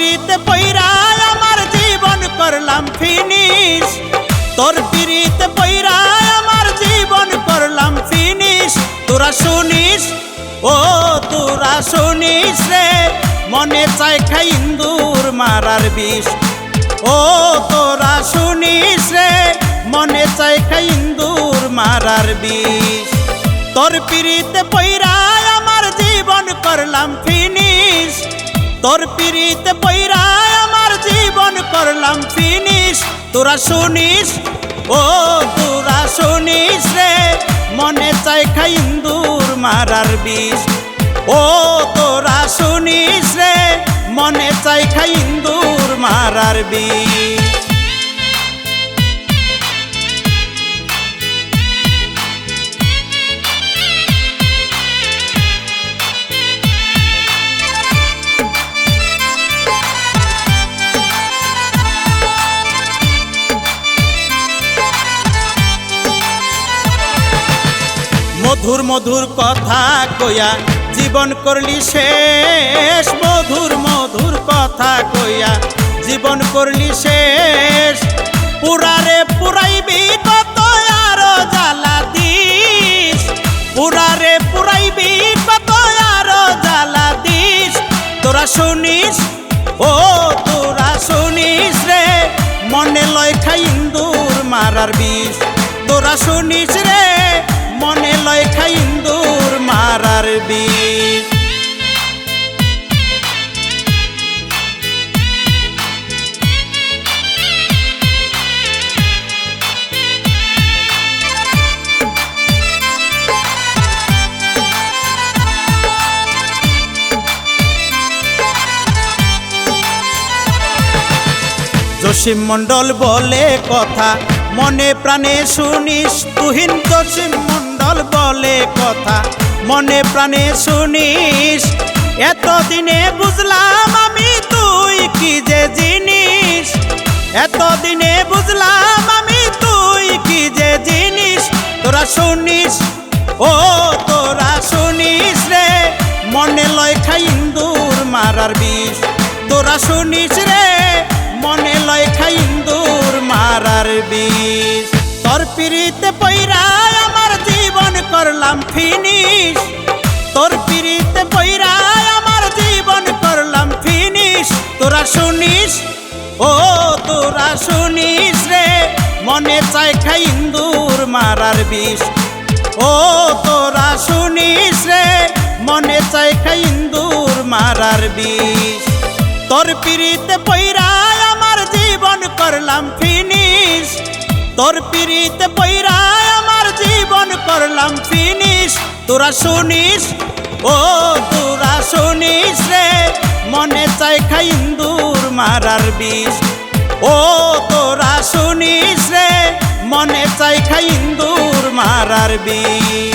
পিড়িতে পৈরাল আমার জীবন করলাম ফিনিশ। তোর পিড়িতে পৈরাল আমার জীবন করলাম ফিনিশ। তোরা শুনিস, ও তোরা শুনিস রে, মনে চাই খাই ইন্দুর মারার বিষ। ও তোরা শুনিস রে, মনে চাই খাই ইন্দুর মারার বিষ। তোর পিড়িতে পৈরা আমার জীবন করলাম ফিনিশ। তোর পিড়িতে বৈরা আমার জীবন করলাম ফিনিশ। তোরা শুনিস, ও তোরা শুনিস রে, মনে চাই খাই ইন্দুর মারার বিষ। ও তোরা শুনিস রে, মনে চাই খাই ইন্দুর মারার বিষ। মধুর মধুর কথা কইয়া জীবন করলি শেষ। মধুর মধুর কথা কইয়া জীবন করলি শেষ। পুরারে পুরাইবি কত আরও জ্বালা দিস। পুরারে পুরাইবি কত আরও জ্বালা দিস। তোরা শুনিস, ও তোরা শুনিস রে। মনে লয় খাই ইন্দুর মারার বিষ। তোরা শুনিস রে মনে লয় খাই ইন্দুর মারার বিষ জসিম মণ্ডল বলে কথা, মনে প্রাণে শুনিস তুহিন জসিম মণ্ডল কথা মনে প্রাণে শুনিস। এতদিনে বুঝলাম আমি তুই কি যে জিনিস। এতদিনে বুঝলাম আমি তুই কি যে জিনিস। তোরা শুনিস, ও তোরা শুনিস রে। মনে লয় খাই ইন্দুর মারার বিষ। তোরা শুনিস রে, মনে লয় খাই ইন্দুর মারার বিষ। তোর পিড়িতে পৈরায় শুনিস, ও তোরা শুনিস রে। মনে চাই খাই ইন্দুর মারার বিষ। ও তোরা শুনিস রে, মনে চাই খাই ইন্দুর মারার বিষ। তোর পিড়িতে পৈরায় আমার জীবন করলাম ফিনিশ। তোর পিড়িতে পৈরায় আমার জীবন করলাম ফিনিশ। তোরা শুনিস, ও তোরা শুনিস রে। মনে চাই খাই মারার বিষ। ও তোরা শুনিস রে মনে চাই খাই ইন্দুর মারার বিষ।